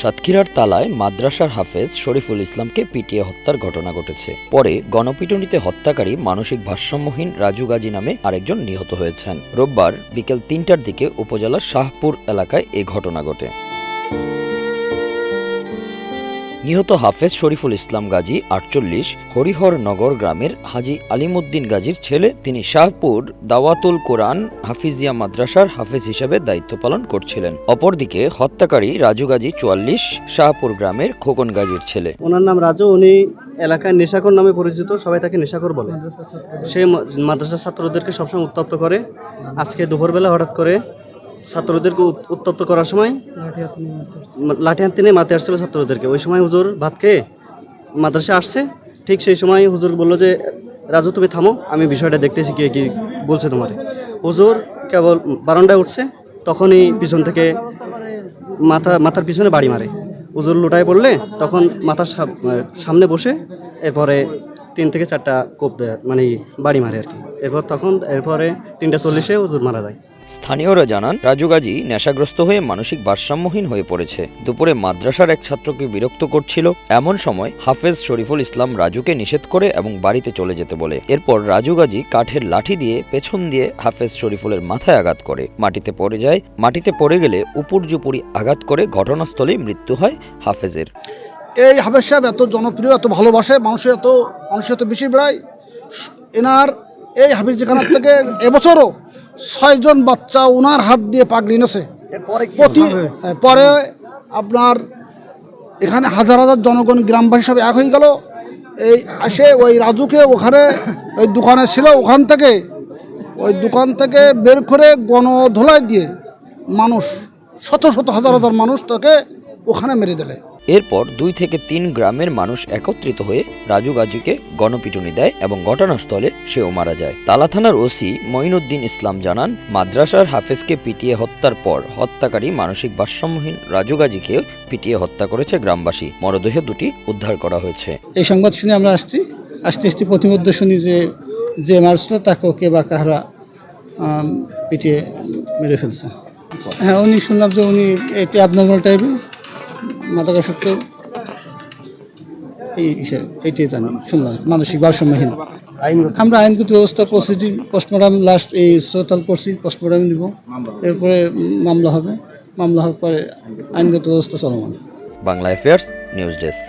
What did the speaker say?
সাতক্ষীরার তালায় মাদ্রাসার হাফেজ শরীফুল ইসলামকে পিটিয়ে হত্যার ঘটনা ঘটেছে। পরে গণপিটুনিতে হত্যাকারী মানসিক ভারসাম্যহীন রাজু গাজী নামে আরেকজন নিহত হয়েছেন। রোববার বিকেল তিনটার দিকে উপজেলার শাহপুর এলাকায় এ ঘটনা ঘটে। নিহত হাফেজ শরীফুল ইসলাম গাজী আটচল্লিশ হরিহর নগর গ্রামের হাজি আলিমুদ্দিন গাজীর ছেলে। তিনি শাহপুর দাওয়াতুল কোরআন হাফিজিয়া মাদ্রাসার হাফেজ হিসেবে দায়িত্ব পালন করছিলেন। অপরদিকে হত্যাকারী রাজু গাজী চুয়াল্লিশ শাহপুর গ্রামের খোকন গাজীর ছেলে। ওনার নাম রাজু উনি এলাকায় নেশাকর নামে পরিচিত সবাই তাকে নেশাকর বলে। সে মাদ্রাসার ছাত্রদেরকে সবসময় উত্তপ্ত করে। আজকে দুপুরবেলা হঠাৎ করে ছাত্রদেরকে উত- উত্তপ্ত করার সময় লাঠি হাত নিয়ে মারতে আসছিল ছাত্রদেরকে। ওই সময় হুজুর ভাত খেয়ে মাদ্রাসা আসছে। ঠিক সেই সময় হুজুর বলল যে, রাজু, তুমি থামো, আমি বিষয়টা দেখতেছি কে কি বলছে তোমার। হুজুর কেবল বারান্দায় উঠছে, তখনই পিছন থেকে মাথা, মাথার পিছনে বাড়ি মারে। হুজুর লুটায় পড়লে তখন মাথার সামনে বসে এরপরে তিন থেকে চারটা কোপ দেয় মানে বাড়ি মারে আর কি। এরপর তখন, এরপরে তিনটা চল্লিশে হুজুর মারা যায়। স্থানীয়রা জানান, রাজু গাজী নেশাগ্রস্ত হয়ে মানসিক ভারসাম্যহীন হয়ে পড়েছে। দুপুরে মাদ্রাসার এক ছাত্রকে বিরক্ত করছিল। এমন সময় হাফেজ শরীফুল ইসলাম রাজুকে নিষেধ করে এবং বাড়িতে চলে যেতে বলে। এরপর রাজু গাজী কাঠের লাঠি দিয়ে পেছন দিয়ে হাফেজ শরীফুলের মাথায় আঘাত করে। মাটিতে পড়ে যায়। মাটিতে পড়ে গেলে উপর্যুপুরি আঘাত করে ঘটনাস্থলেই মৃত্যু হয় হাফেজের। এই হাফেজ সাহেব এত জনপ্রিয়, এত ভালোবাসে মানুষের এত মানুষের এত বেশি বেড়ায় এনার এই হাফিজ হাফিজখানার থেকে এবছরও ছয়জন বাচ্চা ওনার হাত দিয়ে পাগড়ি নেছে প্রতি পরে আপনার এখানে হাজার হাজার জনগণ গ্রামবাসী সব এক হয়ে গেল। এই আসে ওই রাজুকে ওখানে ওই দোকানে ছিল ওখান থেকে ওই দোকান থেকে বের করে গণধোলাই দিয়ে মানুষ শত শত হাজার হাজার মানুষ তাকে ওখানে মেরে দিলে। এরপর দুই থেকে তিন গ্রামের মানুষ একত্রিত হয়ে রাজু গাজীকে গণপিটুনি দেয় এবং ঘটনাস্থলে সেও মারা যায়। তালা থানার ওসি মঈনুদ্দিন ইসলাম জানান মাদ্রাসার হাফেজকে পিটিয়ে হত্যার পর হত্যাকারী মানসিক ভারসাম্যহীন রাজু গাজীকেও পিটিয়ে হত্যা করেছে গ্রামবাসী। মরদেহ দুটি উদ্ধার করা হয়েছে। এই সংবাদ শুনে আমরা আসছি। আসতে আসতে প্রতিমধ্যে শুনি যে যে মারছিল তাকে কে বা কাহারা পিটিয়ে মেরে ফেলছে। হ্যাঁ উনি শুনলাম যে উনি একটু অ্যাবনর্মাল টাইপের মাদকাসক্ত এই হিসেবে এইটাই জানি শুনলাম মানসিক ভারসাম্যহীন। আমরা আইনগত ব্যবস্থা প্রসিডিং পোস্টমর্টম লাস্ট এই সোতাল করছি পোস্টমর্টম নিব। এরপরে মামলা হবে মামলা হওয়ার পরে আইনগত ব্যবস্থা চলমান। Bangla affairs news desk